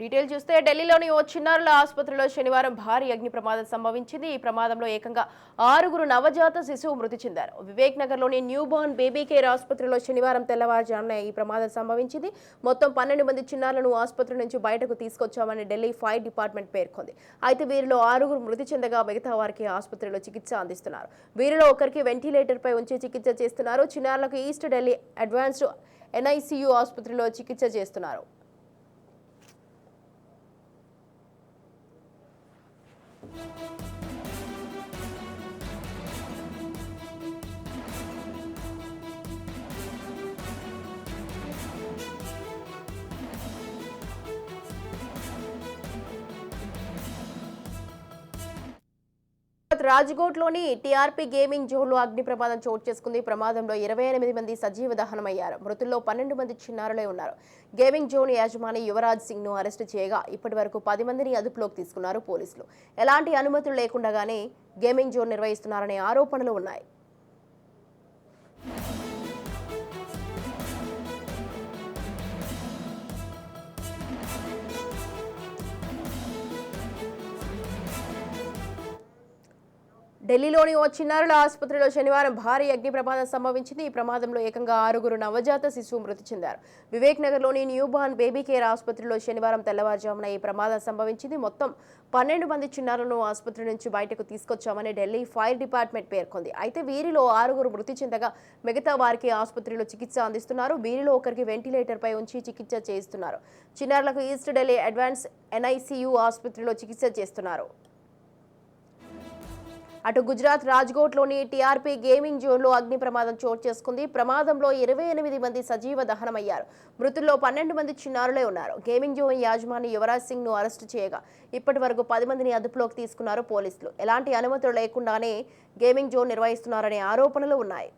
Detail చూస్తే ఢిల్లీలోని ఓ చిన్నారుల ఆసుపత్రిలో శనివారం భారీ అగ్ని ప్రమాదం సంభవించింది. ఈ ప్రమాదంలో ఏకంగా ఆరుగురు నవజాత శిశువు మృతి చెందారు. వివేక్ నగర్లోని న్యూబార్న్ బేబీ కేర్ ఆసుపత్రిలో శనివారం తెల్లవారుజామున ఈ ప్రమాదం సంభవించింది. మొత్తం పన్నెండు మంది చిన్నారులను ఆసుపత్రి నుంచి బయటకు తీసుకొచ్చామని ఢిల్లీ ఫైర్ డిపార్ట్మెంట్ పేర్కొంది. అయితే వీరిలో ఆరుగురు మృతి చెందగా మిగతా వారికి ఆసుపత్రిలో చికిత్స అందిస్తున్నారు. వీరిలో ఒకరికి వెంటిలేటర్పై ఉంచి చికిత్స చేస్తున్నారు. చిన్నారులకు ఈస్ట్ ఢిల్లీ అడ్వాన్స్డ్ ఎన్ఐసియు ఆసుపత్రిలో చికిత్స చేస్తున్నారు. Thank you. రాజ్కోట్లోని టీఆర్పీ గేమింగ్ జోన్లో అగ్ని ప్రమాదం చోటు చేసుకుంది. ప్రమాదంలో ఇరవై ఎనిమిది మంది సజీవ దహనమయ్యారు. మృతుల్లో పన్నెండు మంది చిన్నారులే ఉన్నారు. గేమింగ్ జోన్ యాజమాని యువరాజ్ సింగ్ను అరెస్టు చేయగా ఇప్పటి వరకు పది మందిని అదుపులోకి తీసుకున్నారు పోలీసులు. ఎలాంటి అనుమతులు లేకుండానే గేమింగ్ జోన్ నిర్వహిస్తున్నారనే ఆరోపణలు ఉన్నాయి. ఢిల్లీలోని ఓ చిన్నారుల ఆసుపత్రిలో శనివారం భారీ అగ్ని ప్రమాదం సంభవించింది. ఈ ప్రమాదంలో ఏకంగా ఆరుగురు నవజాత శిశువు మృతి చెందారు. వివేక్ నగర్లోని న్యూబార్న్ బేబీ కేర్ ఆసుపత్రిలో శనివారం తెల్లవారుజామున ఈ ప్రమాదం సంభవించింది. మొత్తం పన్నెండు మంది చిన్నారులను ఆసుపత్రి నుంచి బయటకు తీసుకొచ్చామని ఢిల్లీ ఫైర్ డిపార్ట్మెంట్ పేర్కొంది. అయితే వీరిలో ఆరుగురు మృతి చెందగా మిగతా వారికి ఆసుపత్రిలో చికిత్స అందిస్తున్నారు. వీరిలో ఒకరికి వెంటిలేటర్పై ఉంచి చికిత్స చేయిస్తున్నారు. చిన్నారులకు ఈస్ట్ ఢిల్లీ అడ్వాన్స్ ఎన్ఐసియు ఆసుపత్రిలో చికిత్స చేస్తున్నారు. అటు గుజరాత్ రాజ్కోట్లోని టీఆర్పీ గేమింగ్ జోన్లో అగ్ని ప్రమాదం చోటు చేసుకుంది. ప్రమాదంలో ఇరవై ఎనిమిది మంది సజీవ దహనమయ్యారు. మృతుల్లో పన్నెండు మంది చిన్నారులే ఉన్నారు. గేమింగ్ జోన్ యాజమాని యువరాజ్ సింగ్ను అరెస్టు చేయగా ఇప్పటి వరకు పది మందిని అదుపులోకి తీసుకున్నారు పోలీసులు. ఎలాంటి అనుమతులు లేకుండానే గేమింగ్ జోన్ నిర్వహిస్తున్నారనే ఆరోపణలు ఉన్నాయి.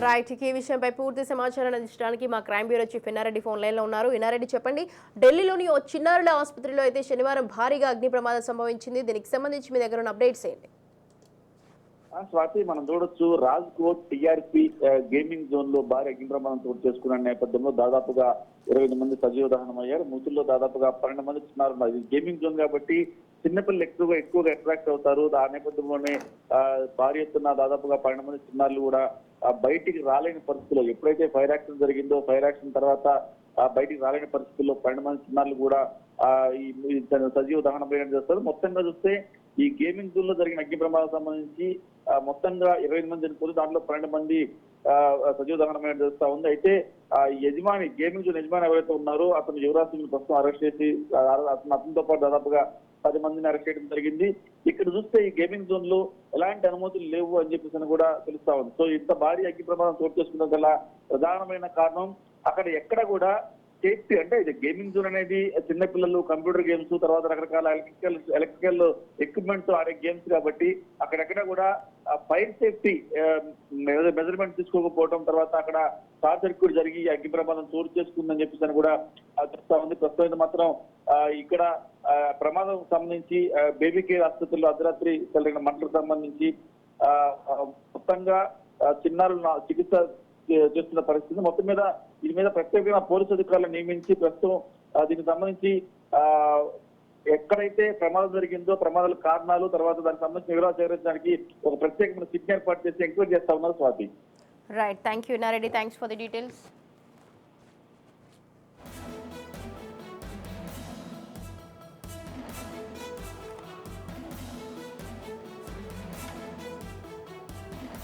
రైట్ ఈ విషయంపై పూర్తి సమాచారాన్ని అందించడానికి మా crime bureau chief Ennareddy phone లైన్లో ఉన్నారు. ఎన్నారెడ్డి చెప్పండి. ఢిల్లీలోని ఓ చిన్నారుల ఆసుపత్రిలో అయితే శనివారం భారీగా అగ్ని ప్రమాదం సంభవించింది. దీనికి సంబంధించి మీ దగ్గర ఉన్న అప్డేట్స్ ఏంటి? స్వాతి మనం చూడొచ్చు రాజ్ కోట్ టిఆర్పి గేమింగ్ జోన్లో భారీ అగ్నిప్రమాదం చోటు చేసుకున్న నేపథ్యంలో దాదాపుగా ఇరవై మంది సజీవ దహనం అయ్యారు. మృతుల్లో దాదాపుగా పన్నెండు మంది చిన్నారు ఇది గేమింగ్ జోన్ కాబట్టి చిన్నపిల్లలు ఎక్కువగా ఎక్కువగా అట్రాక్ట్ అవుతారు. ఆ నేపథ్యంలోనే భారీ ఎత్తున దాదాపుగా పన్నెండు మంది చిన్నారులు కూడా బయటికి రాలేని పరిస్థితుల్లో ఎప్పుడైతే ఫైర్ యాక్షన్ జరిగిందో ఫైర్ యాక్షన్ తర్వాత ఆ, బయటికి రాలేని పరిస్థితుల్లో పన్నెండు మంది చిన్నారులు కూడా సజీవ దహనం ప్రయాణం చేస్తారు. మొత్తంగా చూస్తే ఈ గేమింగ్ జోన్లో జరిగిన అగ్ని ప్రమాదం సంబంధించి మొత్తంగా ఇరవై ఎనిమిది మంది చనిపోతే దాంట్లో పన్నెండు మంది ఆ, సజీవ దహనం చేస్తా ఉంది. అయితే ఆ యజమాని గేమింగ్ జోన్ యజమాని ఎవరైతే ఉన్నారో అతను యువరాజ్ సింగ్ ప్రస్తుతం అరెస్ట్ చేసి అతను అతనితో పాటు దాదాపుగా పది మందిని అరెస్ట్ చేయడం జరిగింది. ఇక్కడ చూస్తే ఈ గేమింగ్ జోన్లో ఎలాంటి అనుమతులు లేవు అని చెప్పేసి అని కూడా తెలుస్తా ఉంది. సో ఇంత భారీ అగ్ని ప్రమాదం చోటు చేసుకున్న గల ప్రధానమైన కారణం అక్కడ ఎక్కడ కూడా సేఫ్టీ అంటే ఇది గేమింగ్ జోన్ అనేది చిన్నపిల్లలు కంప్యూటర్ గేమ్స్ తర్వాత రకరకాల ఎలక్ట్రికల్ ఎలక్ట్రికల్ ఎక్విప్మెంట్స్ ఆడే గేమ్స్ కాబట్టి అక్కడెక్కడ కూడా ఫైర్ సేఫ్టీ మెజర్మెంట్ తీసుకోకపోవడం తర్వాత అక్కడ షార్ట్ సర్క్యూట్ జరిగి అగ్ని ప్రమాదం చోటు చేసుకుందని చెప్పేసి అని కూడా చెప్తా ఉంది. ప్రస్తుతం మాత్రం ఇక్కడ ఆ, ప్రమాదం సంబంధించి బేబీ కేర్ ఆసుపత్రిలో అర్ధరాత్రి జరిగిన మంటలకు సంబంధించి ఆ, మొత్తంగా చిన్నారులు నా- చికిత్స చేస్తున్న పరిస్థితి. మొత్తం మీద దీని మీద ప్రత్యేకంగా పోలీసు అధికారులను నియమించి ప్రస్తుతం దీనికి సంబంధించి ఆ ఎక్కడైతే ప్రమాదం జరిగిందో ప్రమాదాల కారణాలు తర్వాత దానికి సంబంధించిన వివరాలు సేకరించడానికి ఒక ప్రత్యేకమైన సిట్ ఏర్పాటు చేసి ఎంక్వైరీ చేస్తా ఉన్నారు Swathi. Right thank you Narreddy thanks for the details